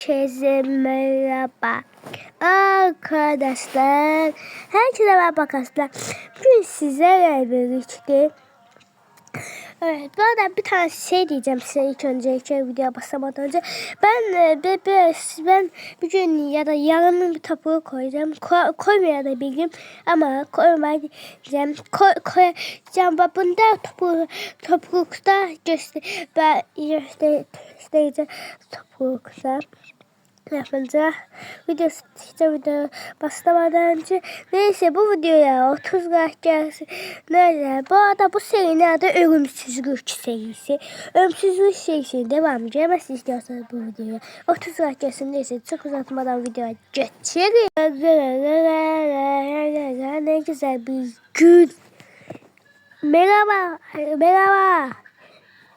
Herkese merhaba arkadaşlar. Herkese merhaba arkadaşlar. Bugün sizlerle birlikte Evet, bu arada bir tane şey diyeceğim size ilk önce ilk video başlamadan önce. Ben e, bir, bir, ben bugün ya da yarın bir topuğu koyacağım. Ko, koymaya da bildim ama koymayacağım. Koy, koyacağım ve bunda topuğu, topuğukta göster, ben göster, göstereceğim topuğukta yapınca video işte video başlamadan önce. Neyse bu videoya 30 like gelsin neyse bu arada bu serinin adı Ölümsüz Güç serisi. Ölümsüz Güç serisinin devamı gelmesi istiyorsanız bu videoya 30 like gelsin. Neyse çok uzatmadan videoya geçelim. Ne güzel bir gün. Merhaba merhaba.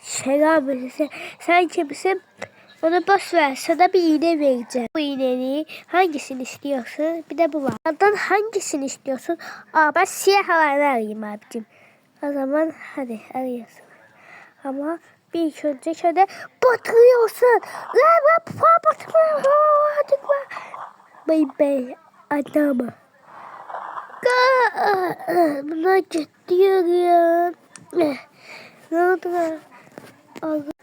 Selam. Sen kimsin onu boş ver. Sana bir iğne vereceğim. Bu iğneyi hangisini istiyorsun? Bir de bu var. Ondan hangisini istiyorsun? Aa ben siyah olanı arayayım abicim. O zaman hadi arıyorsun. Ama bir ilk önce şöyle batırıyorsun. Lan lan batırıyorsun. Hadi bak. Bey bey adamı. Buna gidiyor ya. Ne oldu?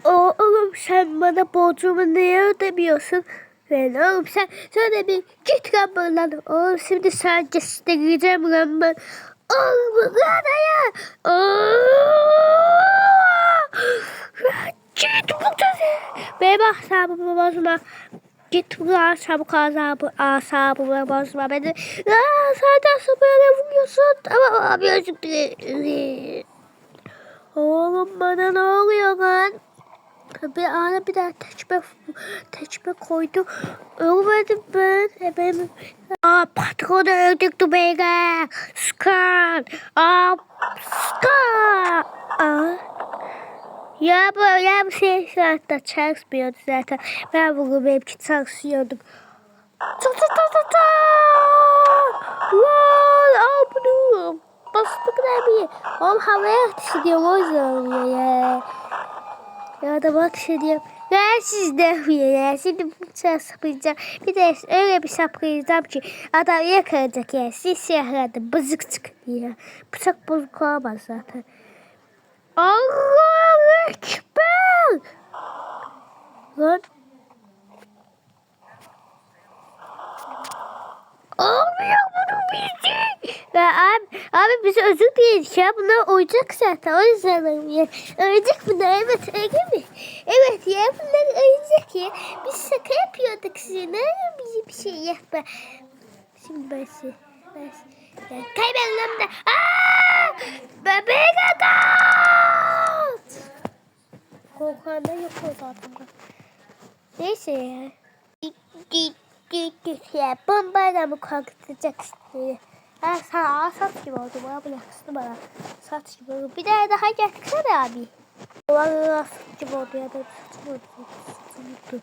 Oğlum sen bana borcumu niye ödemiyorsun? Ben oğlum sen şöyle bir git lan. Oğlum şimdi sana göstereceğim lan ben. Oğlum lan ya. Git buradan. Benim asabımı bozma. Git buradan çabuk asabı, asabımı bozma beni. Aa, sen nasıl böyle vuruyorsun? Özür dilerim. Oğlum bana ne oluyor lan? Bir ana bir daha teçme, teçme koydu. Ölmedim ben. Benim... Aa patronu öldürdü beni. Skan. Aa Skan. Aa. Ya böyle bir şey zaten çalışmıyordu zaten. Ben bunu benimki çalışıyordum. Çat çat çat çat çat. Lan al bunu. Bastık ne bir. Oğlum havaya ateş ediyorum o yüzden oluyor ya. Ya da bak şey diyorum. Ben sizde ya. Şimdi bıçağı saplayacağım. Bir de öyle bir saplayacağım ki adam yakalayacak ya. Siz siyahladı bızık çıkıyor. Bıçak bozuk olmaz zaten. Allah ekber. Lan. Olmuyor bunu bizi. Ya abi, biz özür diledik ya. Bunlar oyuncak zaten. O yüzden ya. Oyuncak bunlar evet öyle mi? Evet ya bunlar oyuncak ya. Biz şaka yapıyorduk size. Ne bizi bir şey yapma. Şimdi ben size. Ben de. Aaa! Bebek adam! Korkuanda yok o zaten. Neyse ya. Git git git ya. Bombayla mı korkutacaksın? Ha sana saç gibi oldu. Bana bıraksın bana. Saç gibi oldu. Bir daha daha gelsene abi. Valla saç gibi oldu ya da oldu.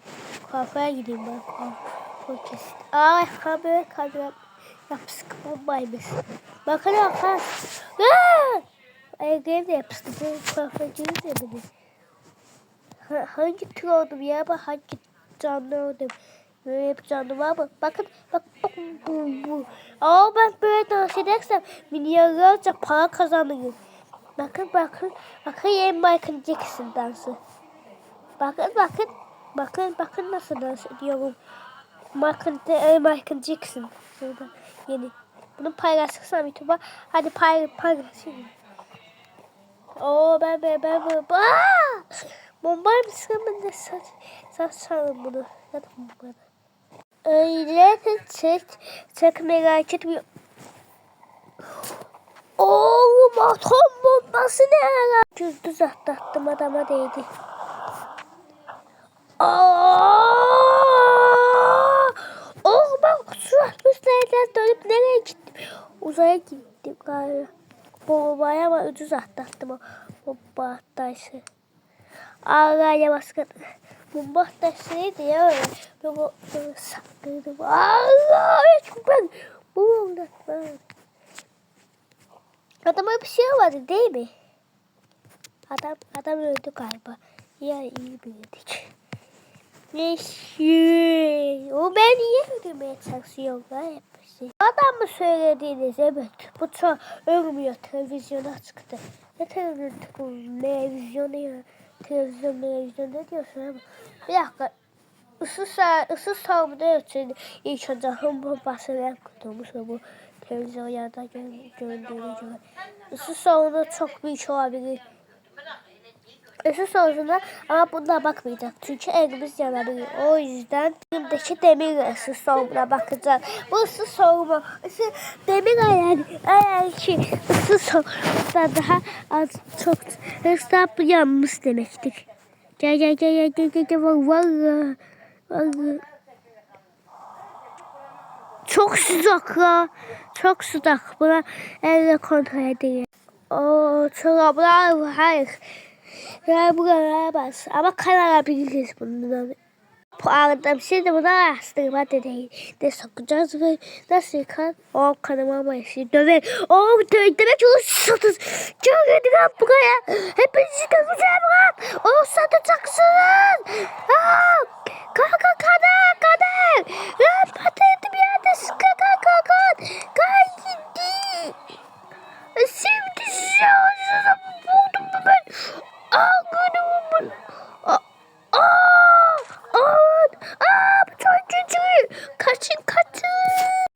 Kuaföre gideyim ben. Kuaför kesin. Ay kamera kamera. Yapsın bombaymış. Bakın bakın. Ayakkabı da yapıştı. Ben kuaförcüyüm de beni. Hangi tür oldum ya? Bak hangi canlı oldum. Böyle yapacağım ama bakın bak bakın bu bu. Ama ben böyle dans edersem milyarlarca para kazanırım. Bakın bakın bakın yeni Michael Jackson dansı. Bakın bakın bakın bakın nasıl dans ediyorum. Michael, e, Michael Jackson. Şurada yeni. Bunu paylaşırsam YouTube'a. Hadi pay, paylaşayım. Oo ben ben ben ben. Aa! Bomba mısın ben de saç saç bunu. Ya da bomba. Öyle çek, çek merak etmiyor. Oğlum atom bombası ne ara? Düz düz atlattım adama değdi. Aa! Oğlum bak su atmışlardan dönüp nereye gittim? Uzaya gittim galiba. Bombaya ama düz atlattım o bomba attaysı. Ağrıya baskın. Bomba attaysı diye öyle. Böyle böyle sakladım. Allah! Ben bu oldu. Adama bir şey değil mi? Adam adam öldü galiba. Ya iyi bildik. Neyse. Bu beni niye öldürmeye çalışıyorlar hep şey. Adam mı söylediğiniz evet. Bu çok ölmüyor televizyona çıktı. Ne televizyon, televizyon ya. Televizyon, televizyon ne diyorsun ama. Bir dakika. Isı, sa ısı savunma için ilk hım bombasını kurtulmuş ve bu televizyonlarda gö gördüğünüz gibi. Isı savunma çok büyük olabilir. Isı savunma ama buna bakmayacak. Çünkü elimiz yanabilir. O yüzden elimdeki demir ısı savunma bakacağız. Bu ısı savunma, ısı demir yani. Eğer ki ısı savunma daha az çok hesap yanmış demektir. Gel gel gel gel gel gel gel var var. var. Çok sıcak ya. Çok sıcak. Buna elle kontrol edeyim. Oo, çoraplar var. Ya buralara bas. Ama kanalabiliriz bundan. Bu arada şimdi buna araştırma deneyi de sokacağız ve nasıl kan o kanıma mayışı döver. O dö demek o satız. Gelin lan buraya. Hepinizi döveceğim lan. O satacaksınız. Aa, kanka kana kana. Lan patates bir yerde sıkı kanka kan. Kan gitti. Şimdi size ağzına buldum da ben. Aa günümün. Aa. Aa. Aa. Aa. Bu çok kötü. Kaçın kaçın.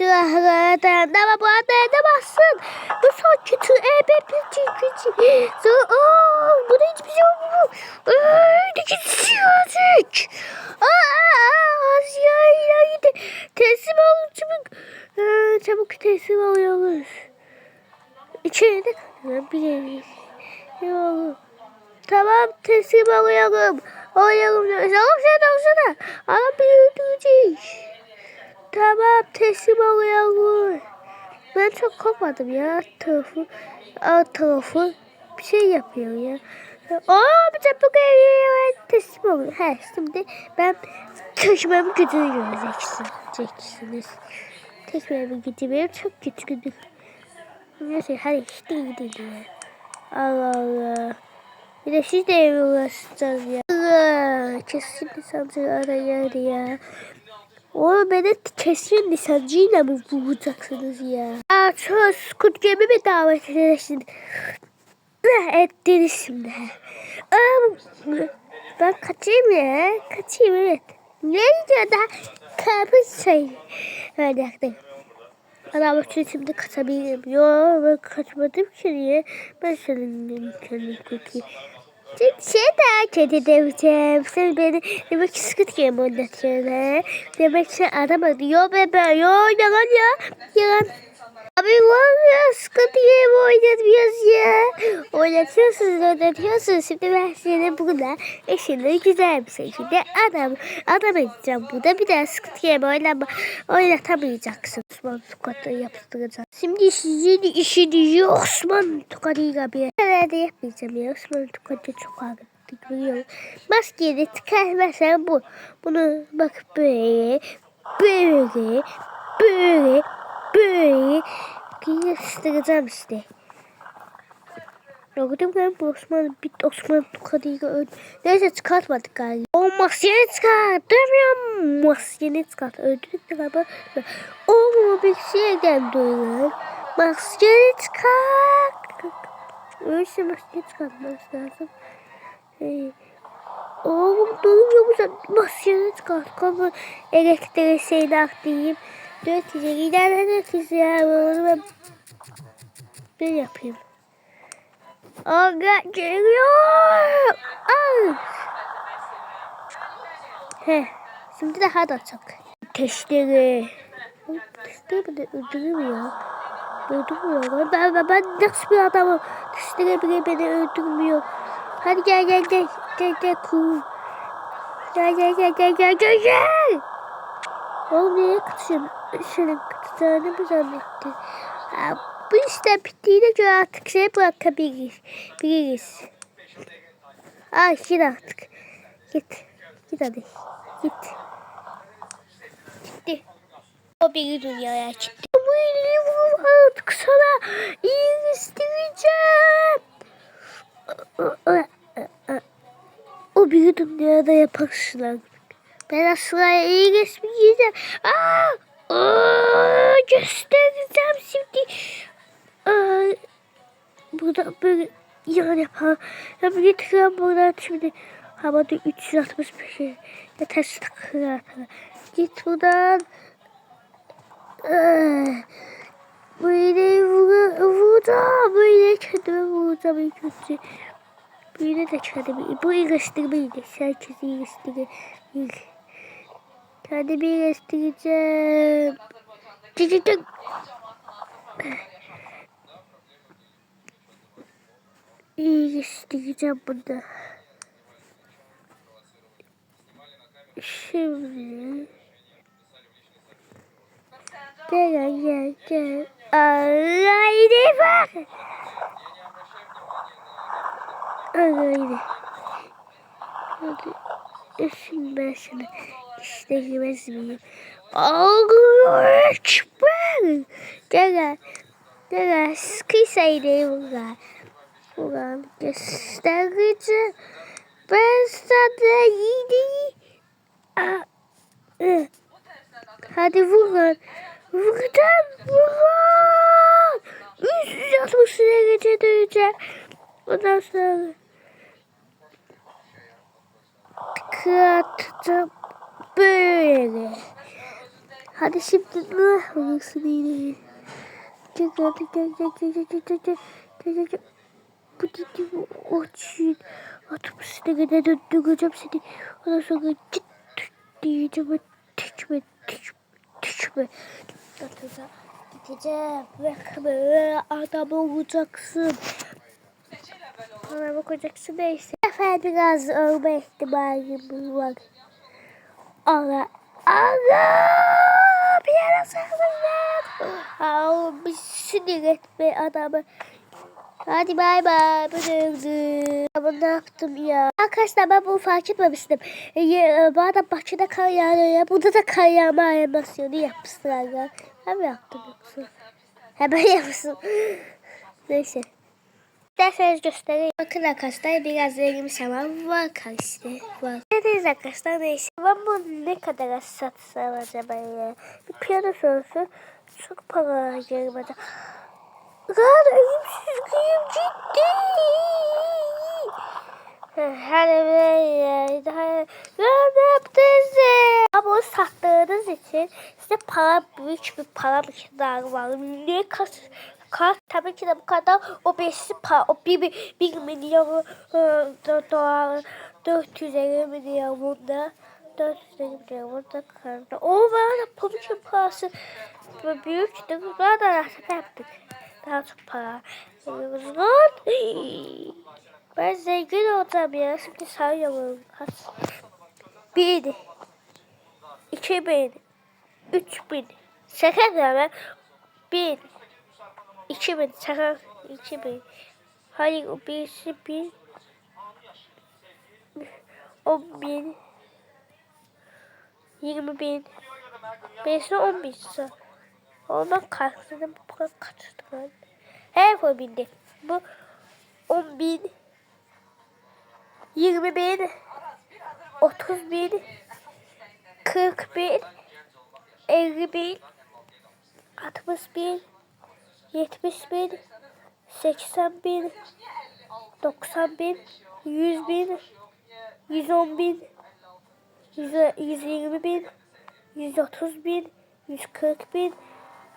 Silahlara dayanama bu anda dayanamazsın. Bu çok kötü. Evet kötü kötü. Sonra aa. Buna hiçbir şey olmuyor. Aa. Ne gidiyorsun? Aa. Asya ileride. Teslim olun çabuk. Aa, çabuk teslim oluyoruz. İçeride kalabiliriz. Yok. Tamam teslim alıyorum. Alıyorum. Olsana olsana. Ama bir öldüreceğiz. Tamam teslim alıyorum. Ben çok korkmadım ya. Tarafı, alt tarafı bir şey yapıyor ya. Aa bir çabuk geliyor. Teslim oluyor. He şimdi ben taşımamı gücünü göreceksiniz. Göreceksiniz. Taşımamı gücü çok gücü. Neyse hadi işte gidelim. Allah Allah. Bir de siz de eve uğraşacağız ya. Allah, kesin lisancı arayar ya. Oğlum beni kesin lisancıyla mı bulacaksınız ya? Aa çok Squid Game'e mi davet edersiniz? Ne ettiniz şimdi? Aa, ben kaçayım ya. Kaçayım evet. Ne diyor da? Kapı şey. Öyle yaptım. Adam için şimdi kaçabilirim. Yo ben kaçmadım ki niye? Ben senin kendini kötü. Şey de kedi demeyeceğim. Sen beni demek ki sıkıntı game oynatıyorsun. Demek ki aramadın. Yo be ben yo yalan ya. Yalan. Abi var ya sıkıntı game oynatmıyoruz ya. Oynatıyorsunuz oynatıyorsunuz. Şimdi ben seni burada eşinle güzel bir şekilde adam adam edeceğim. Burada bir daha sıkıntı game oynama, oynatamayacaksın. Osman Tukat'ı yapıştıracağım. Şimdi sizin işiniz Osman Tukat'ıyla bir herhalde yapmayacağım ya. Osman Tukat'ı çok ağır görüyorum. Maskeyi çıkarmazsan bu. Bunu bak böyle, böyle, böyle, böyle göstereceğim işte. Gördüm ben Osman bit Osman Tukadi'yi öldü. Neyse çıkartmadık galiba. O maskeni çıkart. Demiyorum. Maskeni çıkart. Öldürdük galiba. O bir şeyden duyulur. Maskeni çıkart. Öyleyse maskeni çıkartması lazım. Ee, oğlum duymuyor musun? Maskeni çıkart. Kapı elektriği şeyini aklayayım. Dört gece giderler size ya. Ben, ben yapayım. Aga geliyor. Ay. He. Şimdi daha da çok. Teşleri. Teşleri beni öldürmüyor. Öldürmüyor. Ben, ben, ben nasıl bir adamım? Teşleri bile beni öldürmüyor. Hadi gel gel gel. Gel gel cool. Gel gel gel gel gel gel gel. Oğlum nereye kaçıyorsun? Mı zannettin? Ha, bu işte bittiğine göre artık şey bırakabiliriz. Biliriz. Ay git artık. Git. Git hadi. Git. Gitti. O bir dünyaya çıktı. Bu vurup artık sana iyi isteyeceğim. O bir dünyada yaparsın. Ben aslında iyi geçmeyeceğim. Göstereceğim şimdi. Aa, burada böyle yan yapalım. Ya bir getiriyorum buradan şimdi. Havada 365 şey. Ya ters takıyor. Git buradan. Aa, Böyle vura, vuracağım. Böyle kendime vuracağım ilk önce. Böyle de kendimi. Bu iyileştirmeydi. Herkes iyileştirir. Kendimi iyileştireceğim. Cık cık. İyi isteyeceğim bunu. Şimdi. Gel gel gel. Allah'ını bak. Allah'ını. Hadi. Üfün ben sana. İşte hibes benim. Ağırç ben. Gel gel. Sıkıysaydı bunlar. Bunlar gösterici. Ben sana yedi. Hadi vurun. Vurdum. Vurun. 360 derece döneceğim. Ondan sonra. Kıratacağım. Böyle. Hadi şimdi ne olursun yine. Gel gel gel gel gel gel gel gel gel gel gel bu dedi o için otobüsüne kadar döndüreceğim seni. Ondan sonra git diyeceğim. Tüçme tüçme tüçme. Otuza gideceğim ve kamera adam olacaksın. Bana bakacaksın neyse. Efendim biraz ölme ihtimali var. Allah Allah bir yere sarılın. Aa, bir sinir etme adamı. Hadi bay bay. Ama ne yaptım ya? Arkadaşlar ben bunu fark etmemiştim. E, e, bu adam bahçede kar yağıyor ya. Burada da kar yağma animasyonu yapmışlar ya. Mi yaptım yoksa? Hemen yapmışsın. Neyse. İsterseniz göstereyim. Bakın arkadaşlar biraz rengim şaman var karşıda. Var. Evet arkadaşlar neyse. Ben bunu ne kadar satsam acaba ya? Bir piyano sorusu çok para acaba. Lan ölümsüzlüğüm ciddi. Hani böyle daha ne yaptınız? Ama o sattığınız için size para büyük bir para miktarı var. Ne kas kart tabii ki de bu kadar o 5 para o 1, 1 milyon e, dolar 450 milyon bunda 450 milyon bunda karında. O var tabii ki parası büyük de güzel de nasip yaptık. Daha çok para veriyoruz. Lan. Ben zengin olacağım ya. Şimdi sayıyorum. Kaç? 1 2000 3000 Şaka demek 1000 hemen. Bir. İki bin. Sekiz. İki bin. Hayır o birisi bin. On bin. Yirmi bin. Birisi on bin. Ondan kalktım. Bu kadar kaçtı lan. Her bu bindi. Bu on bin. Yirmi bin. Otuz bin. Kırk bin. Elli bin. Altmış bin. 70 bin, 80 bin, 90 bin, 100 bin, 110 bin, 120 bin, 130 bin, 140 bin,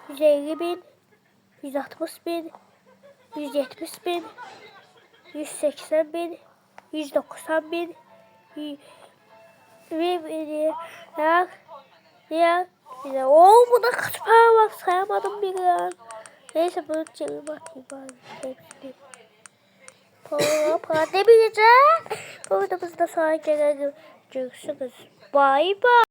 150 bin, 160 bin, 170 bin, 180 bin, 190 bin, bir milyar, milyar, milyar. Oo buna kaç para var sayamadım bir an. Neyse bunu çevir bakayım bari. Sonra pandemi gece. Programımızda sonra gelelim. Görüşürüz. Bay bay.